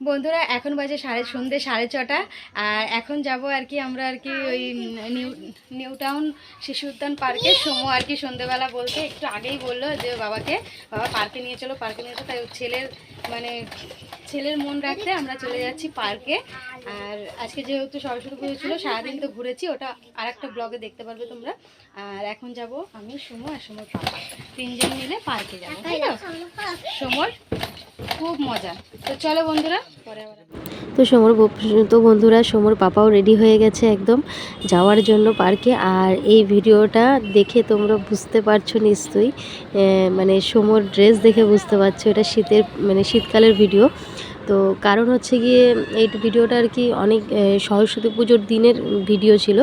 বন্ধুরা এখন বাজে সাড়ে সন্ধ্যে সাড়ে ছটা। আর এখন যাব আর কি আমরা আর কি ওই নিউ নিউ টাউন শিশু উদ্যান পার্কে। সময় আর কি সন্ধ্যেবেলা বলতে একটু আগেই বলল যে বাবাকে বাবা পার্কে নিয়ে চলো পার্কে নিয়ে চলো। তাই ছেলের মানে ছেলের মন রাখতে আমরা চলে যাচ্ছি পার্কে। আর আজকে যেহেতু সরস্বতী পুজো ছিল সারাদিন তো ঘুরেছি ওটা আর একটা ব্লগে দেখতে পারবে তোমরা। আর এখন যাব আমি সুমো আর সুমোর পাপা। তিনজন মিলে পার্কে যাব সমর? খুব মজা। তো চলো বন্ধুরা, পরে তো সমর তো বন্ধুরা, সমর পাপাও রেডি হয়ে গেছে একদম যাওয়ার জন্য পার্কে আর এই ভিডিওটা দেখে তোমরা বুঝতে পারছ নিশ্চয়ই। মানে সমর ড্রেস দেখে বুঝতে পারছ। এটা শীতের মানে শীতকালের ভিডিও তো কারণ হচ্ছে গিয়ে এই ভিডিওটা আর কি অনেক সরস্বতী পুজোর দিনের ভিডিও ছিল।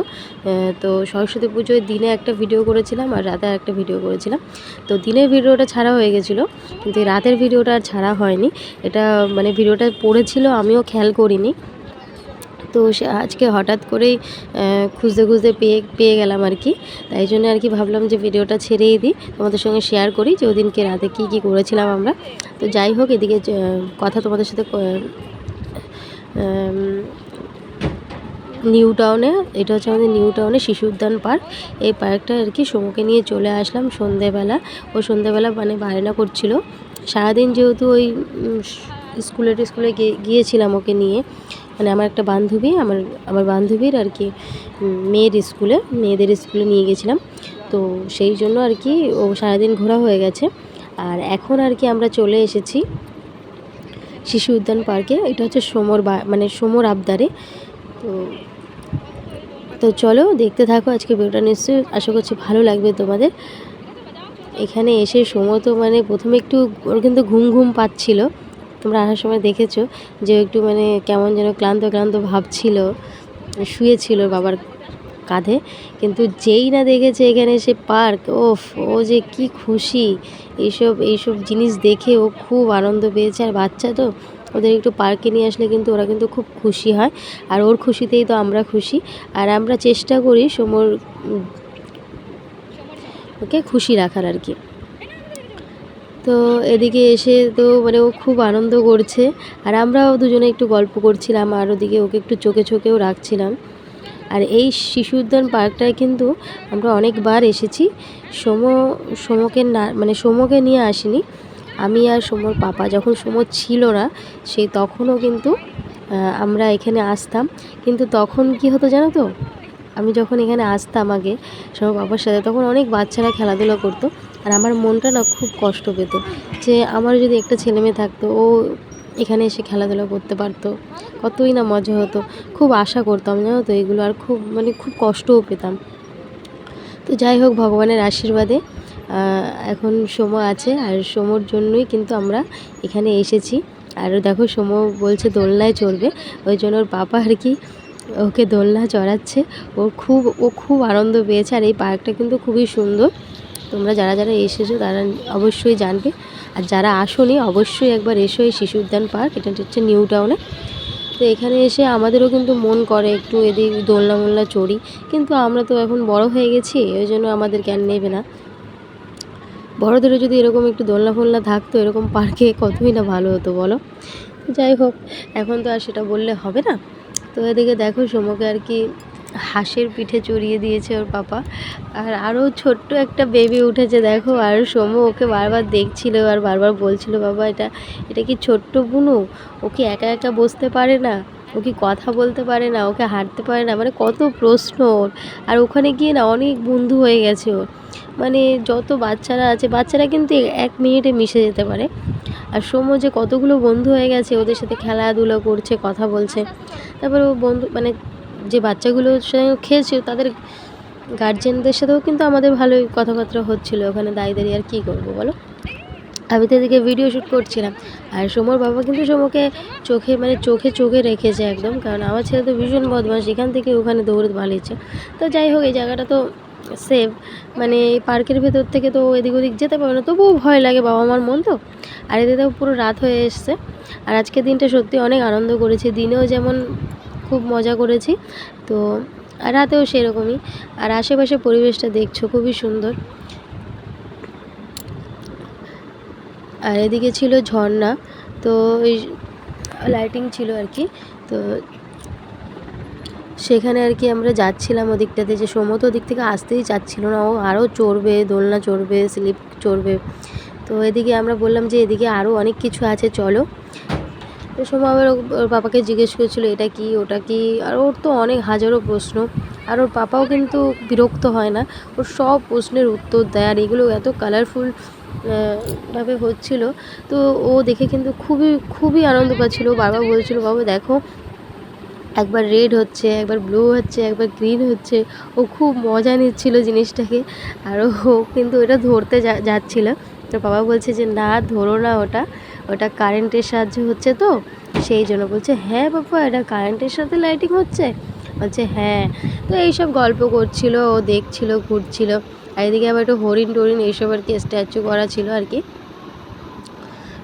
তো সরস্বতী পুজোর দিনে একটা ভিডিও করেছিলাম আর রাতে একটা ভিডিও করেছিলাম। তো দিনের ভিডিওটা ছাড়া হয়ে গেছিল, কিন্তু রাতের ভিডিওটা আর ছাড়া হয়নি। এটা মানে ভিডিওটা পড়েছিল, আমিও খেয়াল করিনি। তো সে আজকে হঠাৎ করেই খুঁজতে খুঁজতে পেয়ে পেয়ে গেলাম আর কি। তাই জন্য আর কি ভাবলাম যে ভিডিওটা ছেড়েই দিই। তোমাদের সঙ্গে শেয়ার করি যে ওদিনকে রাতে কী কী করেছিলাম আমরা। তো যাই হোক, এদিকে কথা তোমাদের সাথে নিউ টাউনে, এটা হচ্ছে আমাদের নিউ টাউনে শিশু উদ্যান পার্ক। এই পার্কটা আর কি সমুকে নিয়ে চলে আসলাম সন্ধেবেলা। ও সন্ধেবেলা মানে বায়না করছিল। সারাদিন যেহেতু ওই স্কুলে স্কুলে গিয়েছিলাম ওকে নিয়ে। মানে আমার একটা বান্ধবী, আমার আমার বান্ধবীর আর কি মেয়ের স্কুলে, মেয়েদের স্কুলে নিয়ে গেছিলাম। তো সেই জন্য আর কি ও সারাদিন ঘোরা হয়ে গেছে। আর এখন আর কি আমরা চলে এসেছি শিশু উদ্যান পার্কে। এটা হচ্ছে সমর বা মানে সমর আবদারে। তো তো চলো দেখতে থাকো আজকে ভিডিওটা নিশ্চয়ই। আশা করছি ভালো লাগবে তোমাদের। এখানে এসে সময় তো মানে প্রথমে একটু ওর কিন্তু ঘুম ঘুম পাচ্ছিল। তোমরা আসার সময় দেখেছ যে একটু মানে কেমন যেন ক্লান্ত ক্লান্ত ভাবছিল শুয়েছিল বাবার কাঁধে। কিন্তু যেই না দেখেছে এখানে সে পার্ক, ওফ, ও যে কি খুশি। এইসব এইসব জিনিস দেখে ও খুব আনন্দ পেয়েছে। আর বাচ্চা তো, ওদের একটু পার্কে নিয়ে আসলে কিন্তু ওরা কিন্তু খুব খুশি হয়। আর ওর খুশিতেই তো আমরা খুশি। আর আমরা চেষ্টা করি সমর, ওকে খুশি রাখার আর কি। তো এদিকে এসে তো মানে ও খুব আনন্দ করছে। আর আমরাও দুজনে একটু গল্প করছিলাম, আর ওদিকে ওকে একটু চোখে চোখেও রাখছিলাম। আর এই শিশু উদ্যান পার্কটায় কিন্তু আমরা অনেকবার এসেছি। সোম, সোমকে না মানে সোমকে নিয়ে আসিনি। আমি আর সোমর পাপা যখন সোম ছিল না সেই তখনও কিন্তু আমরা এখানে আসতাম। কিন্তু তখন কি হতো জানো তো? আমি যখন এখানে আসতাম আগে সোমর পাপার সাথে, তখন অনেক বাচ্চারা খেলাধুলা করতো। আর আমার মনটা না খুব কষ্ট পেত যে আমার যদি একটা ছেলে মেয়ে থাকতো, ও এখানে এসে খেলাধুলা করতে পারতো। কতই না মজা হতো। খুব আশা করতাম, জানো তো এগুলো, আর খুব মানে খুব কষ্টও পেতাম। তো যাই হোক, ভগবানের আশীর্বাদে এখন সময় আছে, আর সমর জন্যই কিন্তু আমরা এখানে এসেছি। আর দেখো, সোম বলছে দোলনায় চড়বে। ওই জন্য ওর বাবা আর কি ওকে দোলনা চড়াচ্ছে। ও খুব ও খুব আনন্দ পেয়েছে, আর এই পার্কটা কিন্তু খুবই সুন্দর। তোমরা যারা যারা এসেছ তারা অবশ্যই জানবে। আর যারা আসোনি, অবশ্যই একবার এসো এই শিশু উদ্যান পার্ক। এটা হচ্ছে নিউ টাউনে তো এখানে এসে আমাদেরও কিন্তু মন করে একটু এদিক দোলনা মোলনা চড়ি। কিন্তু আমরা তো এখন বড় হয়ে গেছি, ওই জন্য আমাদের জ্ঞান নেবে না। বড়দেরও যদি এরকম একটু দোলনা ফোলনা থাকতো, এরকম পার্কে কতই না ভালো হতো বলো? যাই হোক, এখন তো আর সেটা বললে হবে না। তো এদিকে দেখো, সোমকে আর কি হাঁসের পিঠে চড়িয়ে দিয়েছে ওর পাপা। আর আরও ছোট্ট একটা বেবি উঠেছে, দেখো। আর সোম ওকে বারবার দেখছিল আর বারবার বলছিল, বাবা, এটা এটা কি ছোট্ট বুনু? ও কি একা একা বসতে পারে না? ও কি কথা বলতে পারে না? ওকে হাঁটতে পারে না? মানে কত প্রশ্ন ওর। আর ওখানে গিয়ে না অনেক বন্ধু হয়ে গেছে ওর। মানে যত বাচ্চারা আছে, বাচ্চারা কিন্তু এক মিনিটে মিশে যেতে পারে। আর সোমো যে কতগুলো বন্ধু হয়ে গেছে, ওদের সাথে খেলাধুলো করছে, কথা বলছে। তারপরে ও বন্ধু মানে যে বাচ্চাগুলোর সঙ্গে খেলছে তাদের গার্জেনদের সাথেও কিন্তু আমাদের ভালোই কথাবার্তা হচ্ছিল। ওখানে দাঁড়িয়ে দাঁড়িয়ে আর কী করব বলো? আমি তো এদিকে ভিডিও শ্যুট করছিলাম। আর সোমর বাবা কিন্তু সোমকে চোখে মানে চোখে চোখে রেখেছে একদম, কারণ আমার ছেলে তো ভীষণ বদমাস এখান থেকে ওখানে দৌড়ে পালিয়েছে। তো যাই হোক, এই জায়গাটা তো সেফ মানে পার্কের ভেতর থেকে তো এদিক ওদিক যেতে পারে না, তবুও ভয় লাগে বাবা মার মন তো। আর তো পুরো রাত হয়ে এসছে। আর আজকের দিনটা সত্যি অনেক আনন্দ করেছি। দিনেও যেমন খুব মজা করেছি। তো রাতেও সেরকমই। আর আশেপাশে পরিবেশটা দেখছ, খুবই সুন্দর। আর এদিকে ছিল ঝর্ণা, তো ওই লাইটিং ছিল আর কি। তো সেখানে আর কি আমরা যাচ্ছিলাম ওদিকটাতে, যে সমত দিক থেকে আসতেই চাচ্ছিল না। ও আরও চড়বে, দোলনা চড়বে স্লিপ চড়বে। তো এদিকে আমরা বললাম যে এদিকে আরও অনেক কিছু আছে, চলো। তো আবার ওর পাপাকে জিজ্ঞেস করছিল, এটা কি, ওটা কি? আর ওর তো অনেক হাজারো প্রশ্ন। আর ওর পাপাও কিন্তু বিরক্ত হয় না। ওর সব প্রশ্নের উত্তর দেয়, আর এগুলো এত কালারফুল ভাবে হচ্ছিল। তো ও দেখে কিন্তু খুবই খুবই আনন্দ পাচ্ছিল। বারবার বলছিল, বাবা, দেখো, একবার রেড হচ্ছে, একবার ব্লু হচ্ছে, একবার গ্রিন হচ্ছে। ও খুব মজা নিচ্ছিল জিনিসটাকে। আর ও কিন্তু ওটা ধরতে যাচ্ছিল। তো বাবা বলছে যে, না, ধরো না ওটা। ওটা কারেন্টের সাহায্যে হচ্ছে তো, সেই জন্য বলছে হ্যাঁ বাবা, এটা কারেন্টের সাথে লাইটিং হচ্ছে? বলছে হ্যাঁ। তো এইসব গল্প করছিল, ও দেখছিল, ঘুরছিল। আর এদিকে আবার একটু হরিণ টরিণ এইসব আর কি স্ট্যাচু করা ছিল আর কি।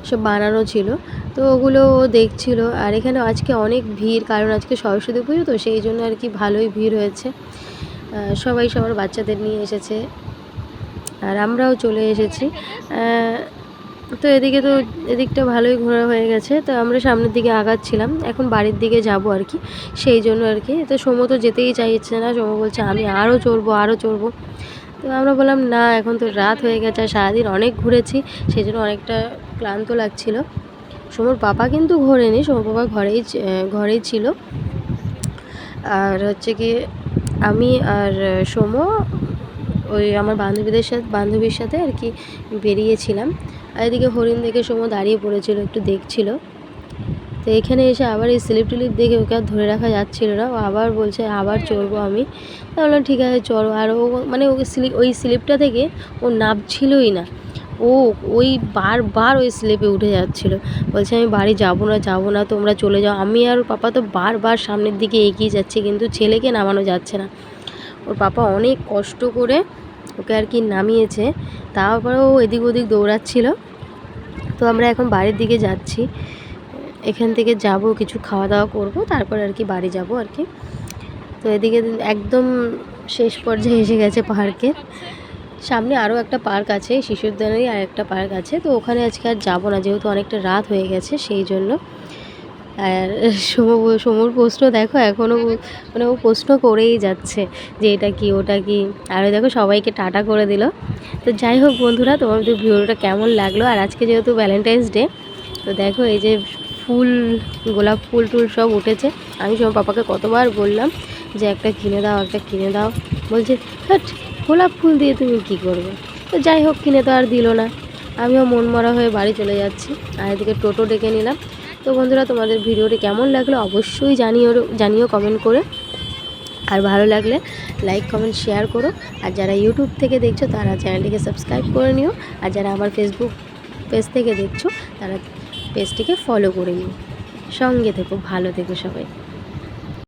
সব বানানো ছিল। তো ওগুলো ও দেখছিল। আর এখানে আজকে অনেক ভিড়, কারণ আজকে সরস্বতী পুজো, তো সেই জন্য আর কি ভালোই ভিড় হয়েছে। সবাই সবার বাচ্চাদের নিয়ে এসেছে। আর আমরাও চলে এসেছি। তো এদিকে তো এদিকটা ভালোই ঘোরা হয়ে গেছে। তো আমরা সামনের দিকে আগাচ্ছিলাম। এখন বাড়ির দিকে যাব আর কি। সেই জন্য আর কি। তো সোমো তো যেতেই চাইছে না। সোমো বলছে, আমি আরও চড়বো আরও চড়বো। তো আমরা বললাম, না, এখন তো রাত হয়ে গেছে। আর সারাদিন অনেক ঘুরেছি। সেই জন্য অনেকটা ক্লান্ত লাগছিল। সোমর বাবা কিন্তু ঘোরেনি। সোমর বাবা ঘরেই ঘরেই ছিল। আর হচ্ছে কি, আমি আর সোমো ওই আমার বান্ধবীদের সাথে, বান্ধবীর সাথে আর কি বেরিয়েছিলাম। আর এদিকে হরিণ দেখে সোমো দাঁড়িয়ে পড়েছিল, একটু দেখছিল। তো এখানে এসে আবার এই স্লিপ টিলিপ দেখে ওকে আর ধরে রাখা যাচ্ছিল না। ও আবার বলছে, আবার চড়বো আমি? তা বললাম, ঠিক আছে, চড়ো। আর ও মানে ওকে স্লিপ ওই স্লিপটা থেকে ও নামছিলই না। ও ওই বারবার ওই স্লিপে উঠে যাচ্ছিল। বলছে, আমি বাড়ি যাব না যাব না, তোমরা চলে যাও। আমি আর পাপা তো বারবার সামনের দিকে এগিয়ে যাচ্ছে, কিন্তু ছেলেকে নামানো যাচ্ছে না। ওর পাপা অনেক কষ্ট করে ওকে আর কি নামিয়েছে, তারপরেও এদিক ওদিক দৌড়াচ্ছিল। তো আমরা এখন বাড়ির দিকে যাচ্ছি। এখান থেকে যাব, কিছু খাওয়া দাওয়া করব, তারপর আর কি বাড়ি যাব আর কি। তো এদিকে একদম শেষ পর্যায়ে এসে গেছে পার্কের সামনে আরও একটা পার্ক আছে শিশু আর একটা পার্ক আছে। তো ওখানে আজকে আর যাব না, যেহেতু অনেকটা রাত হয়ে গেছে, সেই জন্য। আর সমু সমুর প্রশ্ন দেখো এখনও মানে ও প্রশ্ন করেই যাচ্ছে যে এটা কি, ওটা কি। আর দেখো সবাইকে টাটা করে দিল। তো যাই হোক বন্ধুরা, তোমাদের ভিডিওটা কেমন লাগল? আর আজকে যেহেতু ভ্যালেন্টাইন্স ডে তো দেখো এই যে ফুল, গোলাপ ফুল টুল সব উঠেছে। আমি সব পাপাকে কতবার বললাম যে একটা কিনে দাও, একটা কিনে দাও। বলছে হ্যাট গোলাপ ফুল দিয়ে তুমি কি করবে? তো যাই হোক, কিনে তো আর দিল না। আমিও মন মরা হয়ে বাড়ি চলে যাচ্ছি। আর এদিকে টোটো ডেকে নিলাম। তো বন্ধুরা, তোমাদের ভিডিওটি কেমন লাগল অবশ্যই জানিও জানিও কমেন্ট করে। আর ভালো লাগলে লাইক কমেন্ট শেয়ার করো। আর যারা ইউটিউব থেকে দেখছ, তারা চ্যানেলটিকে সাবস্ক্রাইব করে নিও। আর যারা আমার ফেসবুক পেজ থেকে দেখছ, তারা পেজটিকে ফলো করে নিও। সঙ্গে থেকো, ভালো থেকো সবাই।